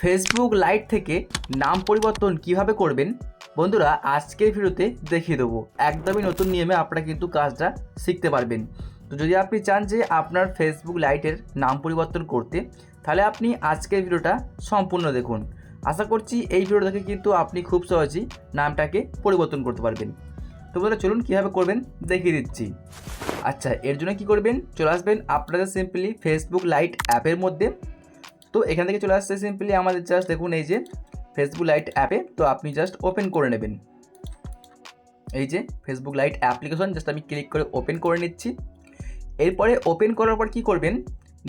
Facebook light থেকে নাম পরিবর্তন কীভাবে করবেন? বন্ধুরা, আজকের ভিডিওতে দেখিয়ে দেবো। একদমই নতুন নিয়মে আপনারা কিন্তু কাজটা শিখতে পারবেন। তো যদি আপনি চান যে আপনার ফেসবুক লাইটের নাম পরিবর্তন করতে, তাহলে আপনি আজকের ভিডিওটা সম্পূর্ণ দেখুন। আশা করছি এই ভিডিও দেখে কিন্তু আপনি খুব সহজেই নামটাকে পরিবর্তন করতে পারবেন। তো বন্ধুরা, চলুন কীভাবে করবেন দেখিয়ে দিচ্ছি। আচ্ছা এর জন্য কি করবেন? চলে আসবেন আপনাদের সিম্পলি ফেসবুক লাইট অ্যাপের মধ্যে। তো এখান থেকে চলে আসছে সিম্পলি আমাদের জাস্ট দেখুন এই যে ফেসবুক লাইট অ্যাপে তো আপনি জাস্ট ওপেন করে নেবেন। এই যে ফেসবুক লাইট অ্যাপ্লিকেশন জাস্ট আমি ক্লিক করে ওপেন করে নিচ্ছি। এরপরে ওপেন করার পর কী করবেন?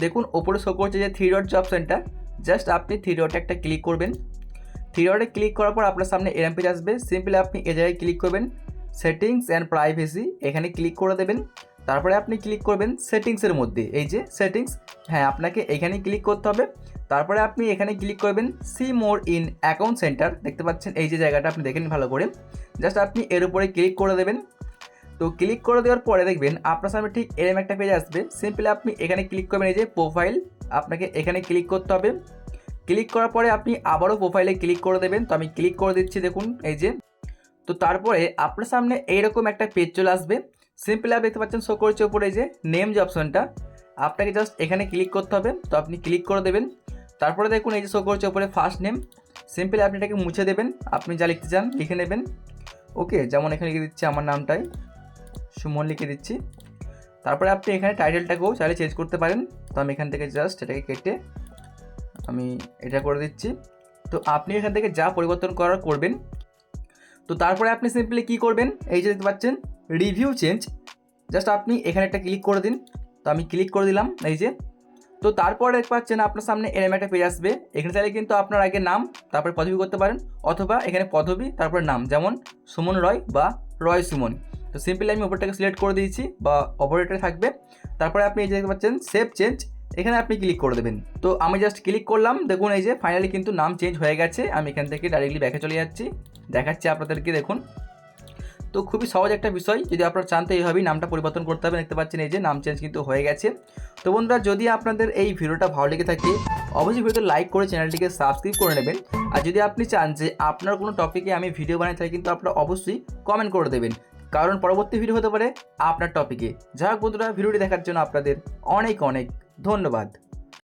দেখুন, ওপরে শো করছে যে থ্রি ডট যে অপশানটা জাস্ট আপনি থ্রি ডটে একটা ক্লিক করবেন। থ্রি ডটে ক্লিক করার পর আপনার সামনে এরম পেজ আসবে। সিম্পলি আপনি এ জায়গায় ক্লিক করবেন। সেটিংস অ্যান্ড প্রাইভেসি এখানে ক্লিক করে দেবেন। তারপরে আপনি ক্লিক করবেন সেটিংসের মধ্যে। এই যে সেটিংস হ্যাঁ আপনাকে এখানে ক্লিক করতে হবে। তারপরে আপনি এখানে ক্লিক করবেন see more in account centre দেখতে পাচ্ছেন এই যে জায়গাটা আপনি দেখেন ভালো করে। জাস্ট আপনি এর উপরে ক্লিক করে দেবেন। তো ক্লিক করে দেওয়ার পরে দেখবেন আপনার সামনে ঠিক এরম একটা পেজ আসবে। সিম্পলি আপনি এখানে ক্লিক করবেন এই যে প্রোফাইল আপনাকে এখানে ক্লিক করতে হবে। ক্লিক করার পরে আপনি আবারও প্রোফাইলে ক্লিক করে দেবেন। তো আমি ক্লিক করে দিচ্ছি দেখুন, এই যে। তো তারপরে আপনার সামনে এইরকম একটা পেজ চলে আসবে। সিম্পলি আপনি দেখতে পাচ্ছেন শো করেছে এই যে নেম যে অপশনটা আপনাকে জাস্ট এখানে ক্লিক করতে হবে, তো আপনি ক্লিক করে দেবেন। তারপরে দেখুন এই যে শো করছে উপরে ফার্স্ট নেম সিম্পলি আপনি এটাকে মুছে দেবেন, আপনি যা লিখতে চান লিখে নেবেন। ওকে যেমন এখানে লিখে দিচ্ছি আমার নামটাই, সুমন লিখে দিচ্ছি। তারপরে আপনি এখানে টাইটেলটাকেও চাইলে চেঞ্জ করতে পারেন। তো আমি এখান থেকে জাস্ট এটাকে কেটে আমি এটা করে দিচ্ছি। তো আপনি এখান থেকে যা পরিবর্তন করার করবেন, তো তারপরে আপনি সিম্পলি কী করবেন, এই যে দেখতে পাচ্ছেন রিভিউ চেঞ্জ জাস্ট আপনি এখানে একটা ক্লিক করে দিন। তো আমি ক্লিক করে দিলাম এই যে। তো তারপরে দেখতে পাচ্ছেন আপনার সামনে এরম একটা পেজ আসবে। এখানে চাইলে কিন্তু আপনার আগে নাম, তারপরে পদবি করতে পারেন। অথবা এখানে পদবি, তারপরে নাম, যেমন সুমন রয় বা রয় সুমন। তো সিম্পলি আমি ওপরটাকে সিলেক্ট করে দিয়েছি বা অপারেটরে থাকবে। তারপরে আপনি এই যে দেখতে পাচ্ছেন সেভ চেঞ্জ এখানে আপনি ক্লিক করে দেবেন। তো আমি জাস্ট ক্লিক করলাম। দেখুন এই যে ফাইনালি কিন্তু নাম চেঞ্জ হয়ে গেছে। আমি এখান থেকে ডাইরেক্টলি ব্যাকে চলে যাচ্ছি। দেখাচ্ছি আপনাদেরকে, দেখুন। তো খুবই সহজ একটা বিষয়। যদি আপনারা চান তো এইভাবেই নামটা পরিবর্তন করতে হবে। দেখতে পাচ্ছেন এই যে নাম চেঞ্জ কিন্তু হয়ে গেছে। তো বন্ধুরা, যদি আপনাদের এই ভিডিওটা ভালো লেগে থাকে, অবশ্যই ভিডিওতে লাইক করে চ্যানেলটিকে সাবস্ক্রাইব করে নেবেন। আর যদি আপনি চান যে আপনার কোনো টপিকে আমি ভিডিও বানাই, তাহলে কিন্তু আপনারা অবশ্যই কমেন্ট করে দেবেন। কারণ পরবর্তী ভিডিও হতে পারে আপনার টপিকে যাই হোক বন্ধুরা, ভিডিওটি দেখার জন্য আপনাদের অনেক অনেক ধন্যবাদ।